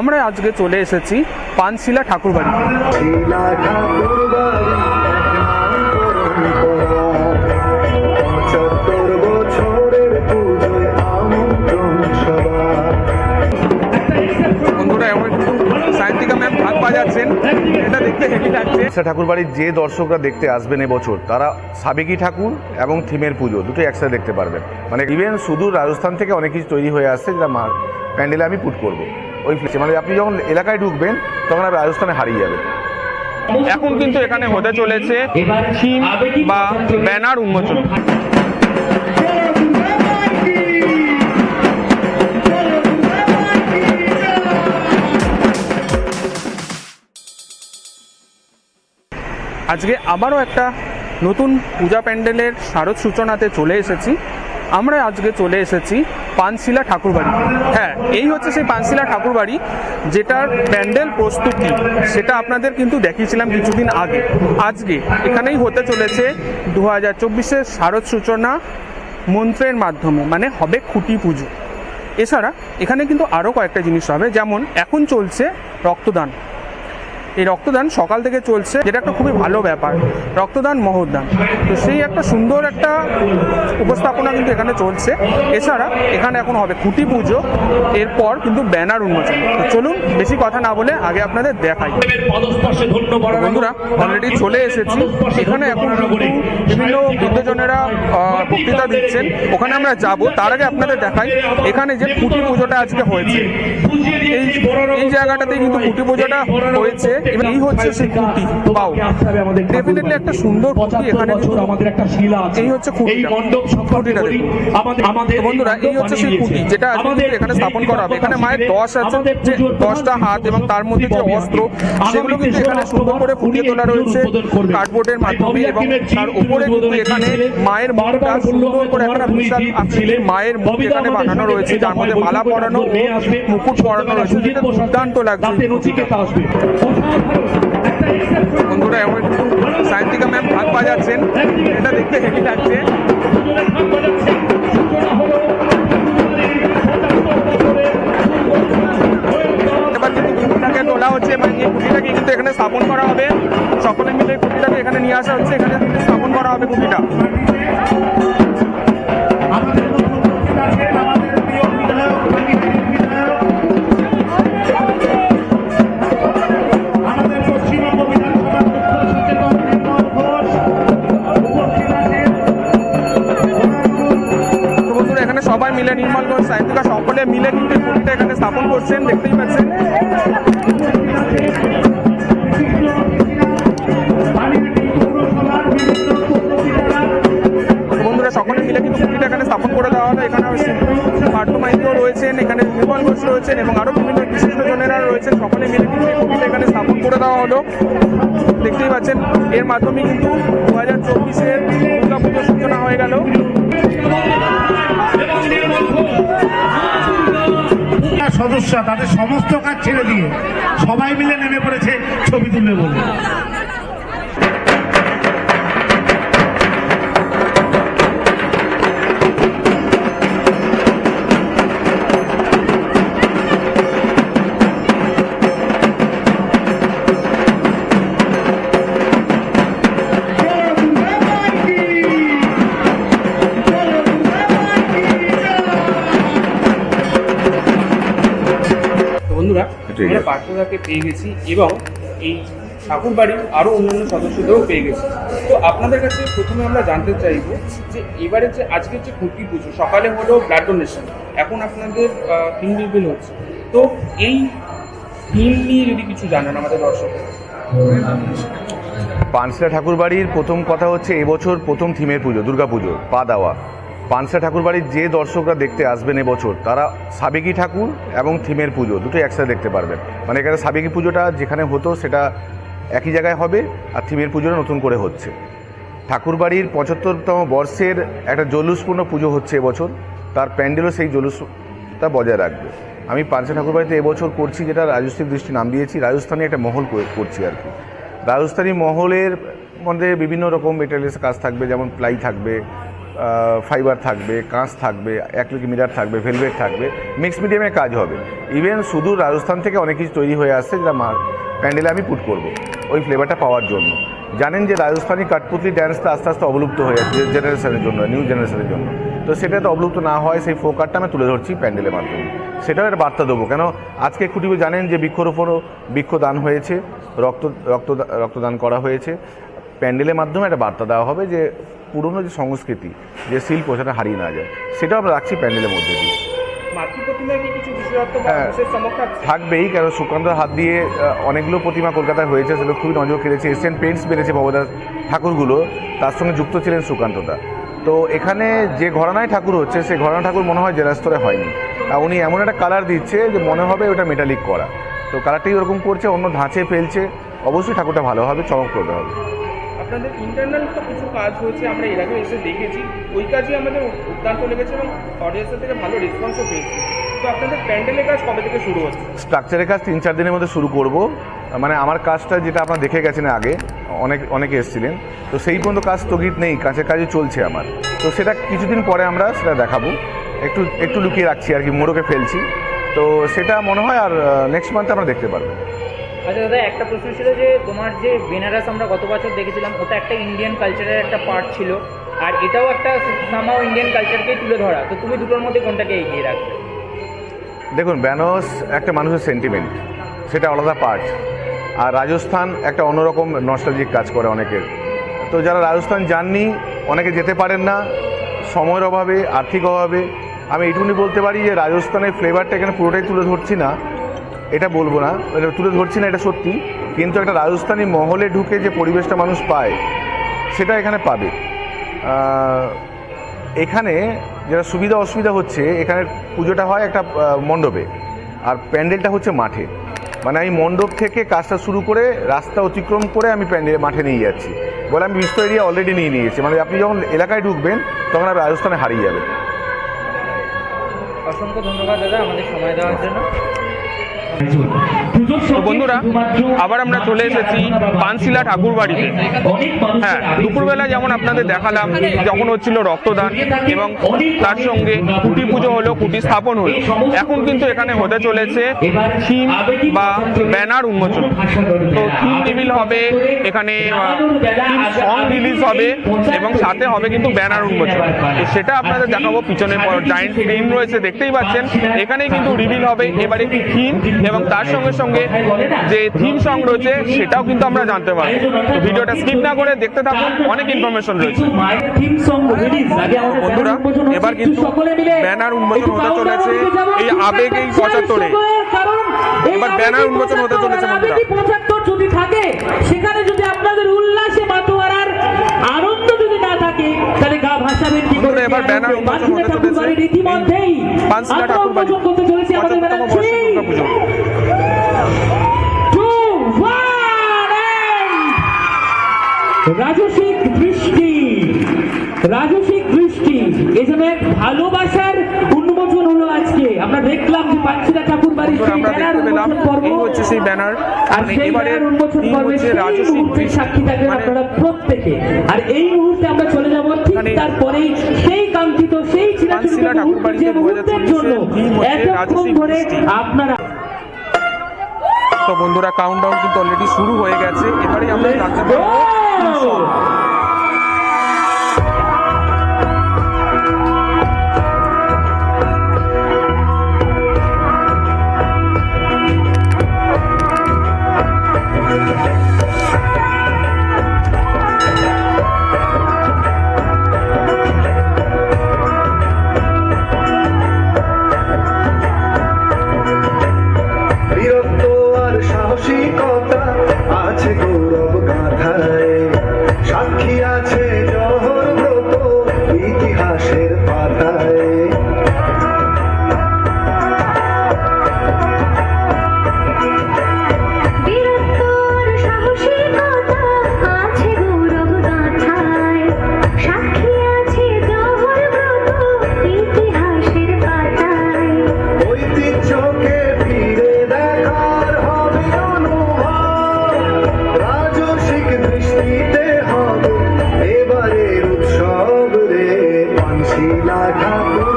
আমরা আজকে চলে এসেছি পানশিলা ঠাকুরবাড়ি। ঠাকুরবাড়ির যে দর্শকরা দেখতে আসবেন এবছর তারা সাবেকি ঠাকুর এবং থিমের পুজো দুটো একসাথে দেখতে পারবেন। মানে ইভেন শুধু রাজস্থান থেকে অনেক কিছু তৈরি হয়ে আসছে যেটা প্যান্ডেলে আমি পুট করব। ওই ফ্লেক্সে মানে আপনি যখন এলাকায় ঢুকবেন, তখন আপনি রাজস্থানে হারিয়ে যাবেন এখন কিন্তু এখানে হতে চলেছে থিম বা ব্যানার উন্মোচন। আজকে আবারও একটা নতুন পূজা প্যান্ডেলের শারদ সূচনাতে চলে এসেছি। আমরা আজকে চলে এসেছি পানশিলা ঠাকুরবাড়ি। হ্যাঁ এই হচ্ছে সেই পানশিলা ঠাকুরবাড়ি যেটার প্যান্ডেল প্রস্তুতি সেটা আপনাদের কিন্তু দেখিয়েছিলাম কিছুদিন আগে। আজকে এখানেই হতে চলেছে দু হাজার চব্বিশের শারদ সূচনা মন্ত্রের মাধ্যমে মানে হবে খুঁটি পুজো। এছাড়া এখানে কিন্তু আরও কয়েকটা জিনিস হবে। যেমন এখন চলছে রক্তদান। এই রক্তদান সকাল থেকে চলছে, যেটা একটা খুবই ভালো ব্যাপার। রক্তদান মহদান তো সেই একটা সুন্দর একটা উপস্থাপনা কিন্তু এখানে চলছে। এছাড়া এখানে এখন হবে খুঁটি পুজো, এরপর কিন্তু ব্যানার উন্মোচন। তো চলুন, বেশি কথা না বলে আগে আপনাদের দেখাই। বন্ধুরা অলরেডি চলে এসেছি। এখানে এখন বিভিন্ন বৃদ্ধজনেরা বক্তৃতা দিচ্ছেন। ওখানে আমরা যাব, তার আগে আপনাদের দেখাই। এখানে যে খুঁটি পুজোটা আজকে হয়েছে, এই এই জায়গাটাতে কিন্তু খুঁটি পুজোটা হয়েছে। এই হচ্ছে সেই খুঁটি। পাও ডেফিনেটলি একটা সুন্দর খুঁটি এখানে আমাদের একটা শিলা আছে। এই হচ্ছে খুঁটিটা। এই মণ্ডপ দেখুন। আমাদের আমাদের বন্ধুরা এই হচ্ছে সেই খুঁটি যেটা আজকে এখানে স্থাপন করা হবে। এখানে মায়ের দশ আছে যে দশটা হাত এবং তার মধ্যে যে অস্ত্র সেগুলো কিন্তু এখানে সুন্দর করে ফুটিয়ে তোলা রয়েছে কার্ডবোর্ডের মাধ্যমে এবং তার উপরে কিন্তু এখানে মায়ের মুখটা সুন্দর করে একটা বিশাল আকৃতির মায়ের মুখ এখানে বানানো রয়েছে যার মধ্যে মালা পরানো মুকুট পরানো রয়েছে যেটা দুর্দান্ত লাগছে। বন্ধুরা, এমন সায়ন্তিকা ম্যাম ভাগ বাজাচ্ছেন। এটা দেখতে হেভি লাগছে। হচ্ছে এবং এই কিন্তু এখানে স্থাপন করা হবে। সকলে মিলে এই এখানে নিয়ে আসা হচ্ছে, এখানে স্থাপন করা হবে খুঁটিটা মিলে কিন্তু এই এখানে স্থাপন করছেন, দেখতেই পাচ্ছেন। বন্ধুরা, সকলে এখানে স্থাপন করে দেওয়া রয়েছেন, এখানে রয়েছেন এবং বিভিন্ন বিশিষ্টজনেরা রয়েছেন। সকলে এখানে স্থাপন করে দেওয়া দেখতেই পাচ্ছেন, এর মাধ্যমে কিন্তু চব্বিশের সূচনা হয়ে গেল। সদস্য তাদের সমস্ত কাজ ছেড়ে দিয়ে সবাই মিলে নেমে পড়েছে ছবি তুলবে বলে। বন্ধুরা আমরা। পার্থদাকে পেয়ে গেছি এবং এই ঠাকুর বাড়ির আরও অন্যান্য সদস্যদেরও পেয়ে গেছি। তো আপনাদের কাছে প্রথমে আমরা জানতে চাইব যে এবারে যে আজকের যে খুঁটি পুজো সকালে হলো ব্লাড ডোনেশন এখন আপনাদের থিম রিভিল হচ্ছে। তো এই থিম নিয়ে যদি কিছু জানান আমাদের দর্শকদের পানসিলা ঠাকুরবাড়ির প্রথম কথা হচ্ছে এবছর প্রথম থিমের পুজো দুর্গা পুজো পা দেওয়া। পানসিলা ঠাকুরবাড়ির যে দর্শকরা দেখতে আসবেন এবছর, তারা সাবেকি ঠাকুর এবং থিমের পুজো দুটো একসাথে দেখতে পারবেন। মানে এখানে সাবেকি পুজোটা যেখানে হতো সেটা একই জায়গায় হবে আর থিমের পুজোটা নতুন করে হচ্ছে। ঠাকুরবাড়ির পঁচাত্তরতম বর্ষের একটা জলুসপূর্ণ পুজো হচ্ছে এবছর, তার প্যান্ডেলও সেই জলুসটা বজায় রাখবে। আমি পাঞ্চা ঠাকুরবাড়িতে এবছর করছি যেটা রাজস্থানী দৃষ্টি নাম দিয়েছি, রাজস্থানী একটা মহল করে- করছি আর কি। রাজস্থানী মহলের মধ্যে বিভিন্ন রকম মেটেরিয়ালস কাজ থাকবে, যেমন প্লাই থাকবে ফাইবার থাকবে, কাঁচ থাকবে অ্যাক্রিলিক মিরার থাকবে ভেলভেট থাকবে মিক্স মিডিয়ামে কাজ হবে। ইভেন শুধু রাজস্থান থেকে অনেক কিছু তৈরি হয়ে আসছে যেটা প্যান্ডেলে আমি পুট করব, ওই ফ্লেভারটা পাওয়ার জন্য। জানেন যে রাজস্থানী কাঠপুতলি ড্যান্সটা আস্তে আস্তে অবলুপ্ত হয়ে যাচ্ছে জেনারেশনের জন্য নিউ জেনারেশনের জন্য। তো সেটা তো অবলুপ্ত না হয়, সেই ফোকারটা আমি তুলে ধরছি প্যান্ডেলের মাধ্যমে। সেটাও একটা বার্তা দেবো। কেন? আজকে খুঁটিবে জানেন যে বৃক্ষরোপণও বৃক্ষদান হয়েছে, রক্ত রক্ত রক্তদান করা হয়েছে। প্যান্ডেলের মাধ্যমে একটা বার্তা দেওয়া হবে যে পুরনো যে সংস্কৃতি যে শিল্প সেটা হারিয়ে না যায়। সেটাও আমরা রাখছি প্যান্ডেলের মধ্যে দিয়ে। হ্যাঁ। থাকবেই কারণ সুকান্তর হাত দিয়ে অনেকগুলো প্রতিমা কলকাতায় হয়েছে সেগুলো খুবই নজর কেড়েছে। এশিয়ান পেন্টস বেড়েছে ভবদাস ঠাকুরগুলো তার সঙ্গে যুক্ত ছিলেন সুকান্তদা। তো এখানে যে ঘরানায় ঠাকুর হচ্ছে সেই ঘরানা ঠাকুর মনে হয় জেলা স্তরে হয়নি। আর উনি এমন একটা কালার দিচ্ছে যে মনে হবে ওটা মেটালিক করা। তো কালারটাই ওরকম করছে অন্য ধাঁচে ফেলছে। অবশ্যই ঠাকুরটা ভালো হবে চমকপ্রদ হবে। আপনাদের ইন্টারনাল তো কিছু কাজ হয়েছে, আমরা এর আগে এসে দেখেছি। ওই কাজই আমাদের উদ্যান্ত লেগেছে এবং অডিয়েন্সের থেকে ভালো রেসপন্সও পেয়েছি। তো আপনাদের প্যান্ডেলের কাজ কবে থেকে শুরু হচ্ছে? স্ট্রাকচারের কাজ তিন চার দিনের মধ্যে শুরু করব। মানে আমার কাজটা যেটা আপনারা দেখে গেছেন আগে, অনেক, অনেকে এসেছিলেন। তো সেই পর্যন্ত কাজ স্থগিত নেই, কাজের কাজই চলছে আমার। তো সেটা কিছুদিন পরে আমরা সেটা দেখাবো। একটু একটু লুকিয়ে রাখছি আর কি, মোড়কে ফেলছি। তো সেটা মনে হয় আর নেক্সট মান্থে আমরা দেখতে পারব। আচ্ছা দাদা, একটা প্রশ্ন ছিল যে তোমার যে বেনারস আমরা গত বছর দেখেছিলাম, ওটা একটা ইন্ডিয়ান কালচারের একটা পার্ট ছিল, আর এটাও একটা সামাও ইন্ডিয়ান কালচারকেই তুলে ধরা। তো তুমি দুটোর মধ্যে কোনটাকে এগিয়ে রাখবে? দেখুন ব্যানস একটা মানুষের সেন্টিমেন্ট সেটা আলাদা পার্ট আর রাজস্থান একটা অন্যরকম নস্টালজিক কাজ করে অনেকের। তো যারা রাজস্থান যাননি, অনেকে যেতে পারেন না, সময়ের অভাবে, আর্থিক অভাবে। আমি এইটুকুনি বলতে পারি যে রাজস্থানের ফ্লেভারটা এখানে পুরোটাই তুলে ধরছি না। এটা বলব না, এটা তুলে ধরছি না এটা সত্যি, কিন্তু একটা রাজস্থানী মহলে ঢুকে যে পরিবেশটা মানুষ পায়, সেটা এখানে পাবে। এখানে যেটা সুবিধা অসুবিধা হচ্ছে, এখানে পুজোটা হয় একটা মণ্ডপে, আর প্যান্ডেলটা হচ্ছে মাঠে। মানে আমি মণ্ডপ থেকে কাজটা শুরু করে রাস্তা অতিক্রম করে আমি প্যান্ডেল মাঠে নিয়ে যাচ্ছি। বলে আমি বিস্তর এরিয়া অলরেডি নিয়ে নিয়েছি মানে আপনি যখন এলাকায় ঢুকবেন, তখন আপনি রাজস্থানে হারিয়ে যাবেন অসংখ্য ধন্যবাদ দাদা আমাদের সময় দেওয়ার জন্য। বন্ধুরা, আবার আমরা চলে এসেছি পানশিলা ঠাকুর বাড়িতে হ্যাঁ দুপুরবেলা যেমন আপনাদের দেখালাম যখন হচ্ছিল রক্তদান এবং তার সঙ্গে কুটি পুজো হলো কুটি স্থাপন হলো। এখন কিন্তু এখানে হতে চলেছে থিম বা ব্যানার উন্মোচন। তো থিম টেবিল হবে, এখানে সং রিলিজ হবে এবং সাথে হবে কিন্তু ব্যানার উন্মোচন। সেটা আপনাদের দেখাবো, পিছনে জায়েন্ট স্ক্রিন রয়েছে, দেখতেই পাচ্ছেন। এখানেই কিন্তু রিভিল হবে, এবারে একটি থিম এবং তার সঙ্গে সঙ্গে যে থিম সং রয়েছে সেটাও কিন্তু আমরা জানতে পারব। তো ভিডিওটা স্কিপ না করে দেখতে থাকুন অনেক ইনফরমেশন রয়েছে। বন্ধুরা এবার কিন্তু ব্যানার উন্মোচন হতে চলেছে এই আবেগ এই পঁচাত্তরে। এবার ব্যানার উন্মোচন হতে চলেছে বন্ধুরা। যদি থাকে সেখানে যদি আপনাদের উল্লাসে মাতোয়ারার আনন্দ যদি না থাকে তাহলে গা ভাসাবেন কি করে এবার ব্যানার উন্মোচন হতে চলেছে। ইতিমধ্যেই আমরা ঠাকুর বাড়ি করতে চলেছি আমাদের পঁচাত্তরতম রাজসিক দৃষ্টি রাজসিক দৃষ্টি এই এক ভালোবাসার উন্মোচন হলো আজকে। আমরা দেখলাম যে পাঁচশিলা ঠাকুর বাড়ির সেই ব্যানার উন্মোচন পর্ব। হচ্ছে সেই ব্যানার। আর সেই ব্যানার উন্মোচন পর্বে সাক্ষী থাকবেন মানে আপনারা প্রত্যেকে। আর এই মুহূর্তে আমরা চলে যাব ঠিক তারপরেই সেই কাঙ্ক্ষিত সেই চিরাচরিত মুহূর্ত যে মুহূর্তের জন্য এতক্ষণ ধরে আপনারা তো বন্ধুরা কাউন্টডাউন কিন্তু অলরেডি শুরু হয়ে গেছে। এবারে আমরা জানতে পারব শিলা ঠাকুর।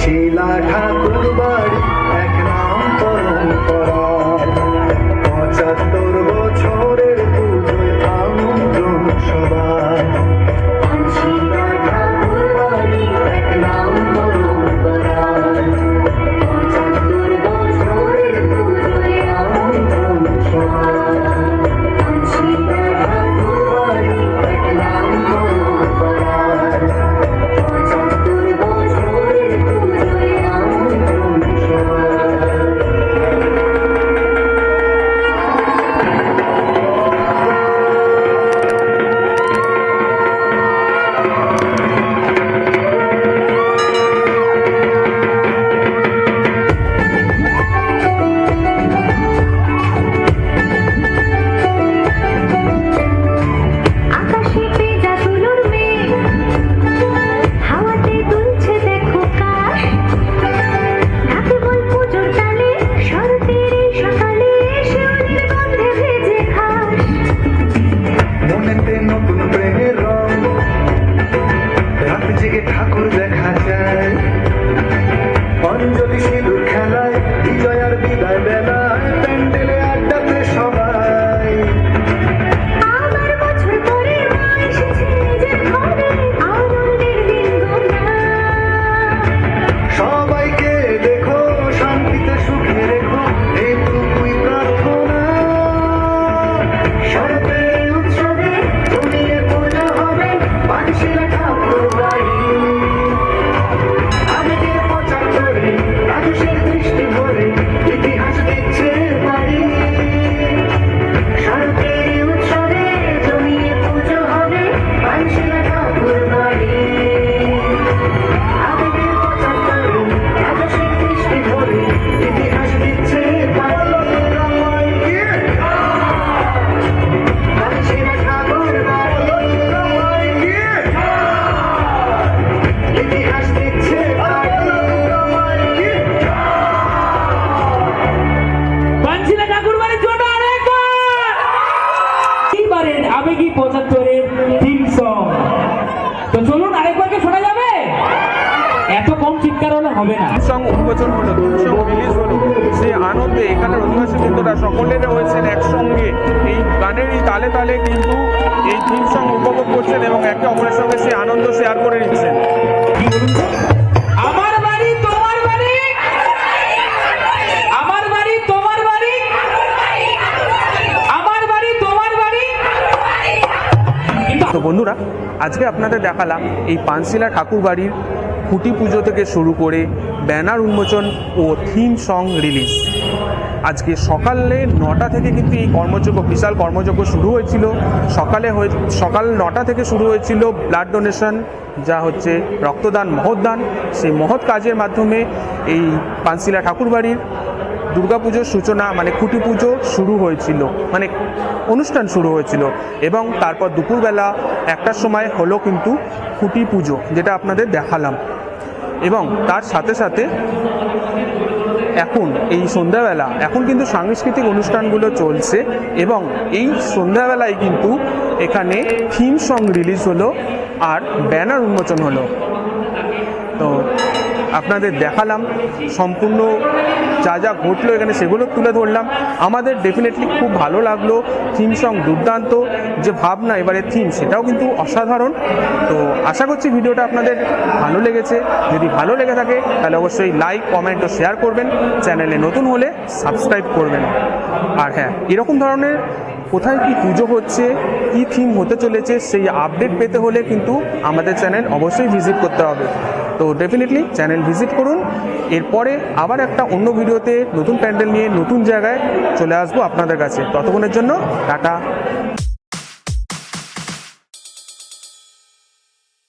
শিলা ঠাকুর বাড়ি চিৎকার হলে হবে না। সং উন্মোচন হলো সং রিলিজ হলো। সেই আনন্দে এখানে অধিবাসী বন্ধুরা সকলের রয়েছেন একসঙ্গে। এই গানের এই তালে তালে কিন্তু এই থিম সং উপভোগ করছেন এবং একে অপরের সঙ্গে সেই আনন্দ শেয়ার করে নিচ্ছেন। তো বন্ধুরা আজকে আপনাদের দেখালাম এই পানশিলা ঠাকুর বাড়ির খুঁটি পুজো থেকে শুরু করে ব্যানার উন্মোচন ও থিম সং রিলিজ। আজকে সকালে নটা থেকে কিন্তু এই কর্মযজ্ঞ বিশাল কর্মযজ্ঞ শুরু হয়েছিল। সকালে হয়ে, সকাল নটা থেকে শুরু হয়েছিল ব্লাড ডোনেশন, যা হচ্ছে রক্তদান, মহৎদান। সেই মহৎ কাজের মাধ্যমে এই পানশিলা ঠাকুরবাড়ির দুর্গাপুজোর সূচনা মানে খুঁটি পুজো শুরু হয়েছিল। মানে অনুষ্ঠান শুরু হয়েছিল। এবং তারপর দুপুরবেলা একটার সময় হলো কিন্তু খুঁটি পুজো, যেটা আপনাদের দেখালাম। এবং তার সাথে সাথে এখন, এই সন্ধ্যাবেলা, এখন কিন্তু সাংস্কৃতিক অনুষ্ঠানগুলো চলছে এবং এই সন্ধ্যাবেলায় কিন্তু এখানে থিম সং রিলিজ হলো আর ব্যানার উন্মোচন হলো। তো আপনাদের দেখালাম সম্পূর্ণ যা যা ঘটলো এখানে সেগুলো তুলে ধরলাম। আমাদের ডেফিনেটলি খুব ভালো লাগল। থিম সং দুর্দান্ত। যে ভাবনা, এবারে থিম সেটাও কিন্তু অসাধারণ। তো আশা করছি ভিডিওটা আপনাদের ভালো লেগেছে। যদি ভালো লেগে থাকে, তাহলে অবশ্যই লাইক কমেন্ট ও শেয়ার করবেন। চ্যানেলে নতুন হলে সাবস্ক্রাইব করবেন। আর হ্যাঁ এরকম ধরনের কোথায় কি পুজো হচ্ছে, কি থিম হতে চলেছে, সেই আপডেট পেতে হলে কিন্তু আমাদের চ্যানেল অবশ্যই ভিজিট করতে হবে। তো ডেফিনেটলি চ্যানেল ভিজিট করুন। এরপরে আবার একটা অন্য ভিডিওতে নতুন প্যান্ডেল নিয়ে নতুন জায়গায় চলে আসব আপনাদের কাছে। ততক্ষণের জন্য টাটা।